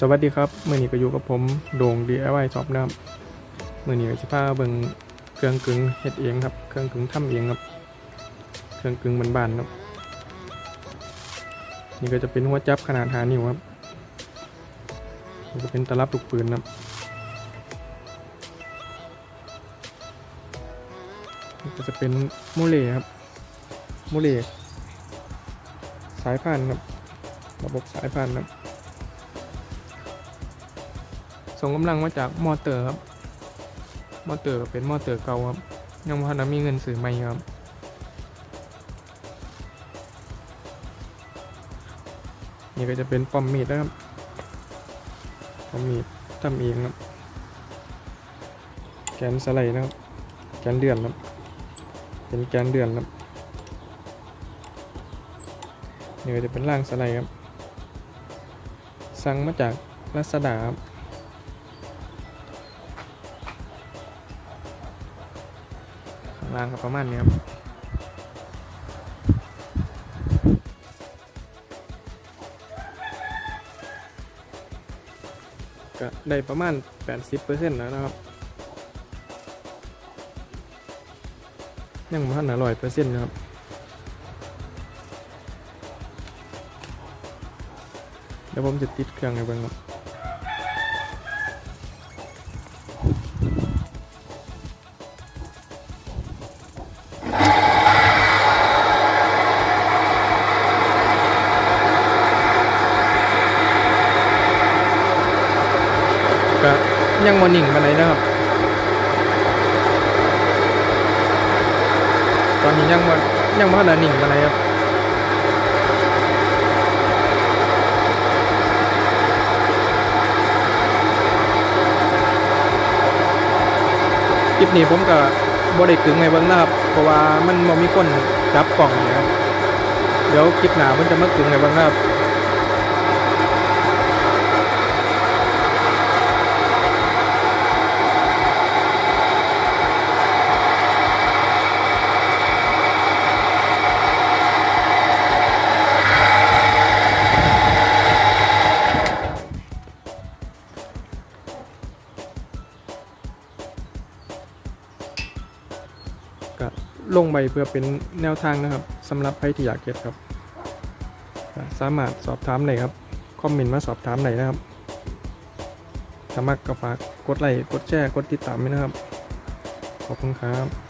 สวัสดีครับเมื่อนี้ก็อยู่กับผมโด่ง DIY ชอบนะครับเมื่อนี้ก็จะพาเบิ่งเครื่องกึ่งเฮ็ดเองครับ เครื่องกึ่งทำเองครับ เครื่องกึ่งบานๆครับ นี่ก็จะเป็นหัวจับขนาดหานิ้วครับนี่ก็เป็นตลับลูกปืนครับนี่ก็จะเป็นโมเลครับโมเลสายพานครับ ระบบสายพานครับ ส่งกำลังมาจากมอเตอร์ครับมอเตอร์เป็นมอเตอร์เก่าครับยังพันมีเงินซื้อใหม่ครับนี่ก็จะเป็นปอมมีดนะครับปอมมีดทำเองครับแกนสไลด์นะครับแกนเดือนครับเป็นแกนเดือนครับนี่ก็จะเป็นร่างสไลด์ครับสั่งมาจากลาซาด้าครับ ข้างล่างประมาณนี้ครับก็ได้ประมาณ 80%แล้วนะครับ ยังไม่ทันอร่อยเปอร์เซ็นต์นะครับ เดี๋ยวผมจะติดเครื่องให้เบิ่งครับ ก็ยังโมนิ่งมาไหนนะครับ ตอนนี้ยังว่ายังว่านิ่งมาไหนครับคลิปนี้ผมก็บ่ได้กึ่งในเบิ่งนะครับ เพราะว่ามันบ่มีคนจับกล่องนะครับ เดี๋ยวคลิปหน้ามันจะมากึงในเบิ่งนะครับ ก็ลงไปเพื่อเป็นแนวทางนะครับสำหรับใครที่อยากเก็บครับ สามารถสอบถามไหนครับ คอมเมนต์มาสอบถามไหนนะครับถ้ามักก็ฝากกดไลค์กดแชร์กดติดตามด้วยนะครับ ขอบคุณครับ